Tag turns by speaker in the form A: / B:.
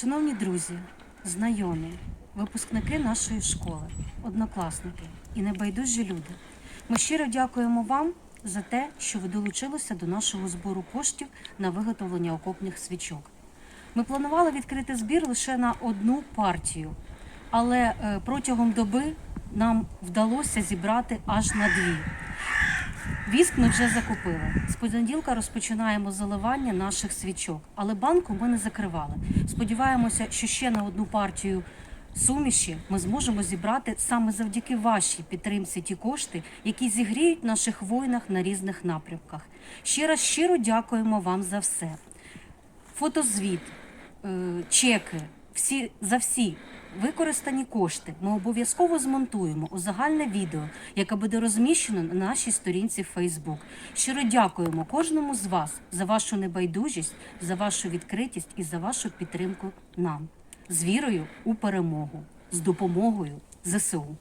A: Шановні друзі, знайомі, випускники нашої школи, однокласники і небайдужі люди, ми щиро дякуємо вам за те, що ви долучилися до нашого збору коштів на виготовлення окопних свічок. Ми планували відкрити збір лише на одну партію, але е, протягом доби нам вдалося зібрати аж на дві. Віск ми вже закупили. З понеділка розпочинаємо заливання наших свічок, але банку ми не закривали. Сподіваємося, що ще на одну партію суміші ми зможемо зібрати саме завдяки вашій підтримці ті кошти, які зігріють наших воїнах на різних напрямках. Ще раз щиро дякуємо вам за все. Фотозвіт, е, чеки, всі за всі використані кошти ми обов'язково змонтуємо у загальне відео, яке буде розміщено на нашій сторінці Facebook. Щиро дякуємо кожному з вас за вашу небайдужість, за вашу відкритість і за вашу підтримку нам з вірою у перемогу, з допомогою ЗСУ.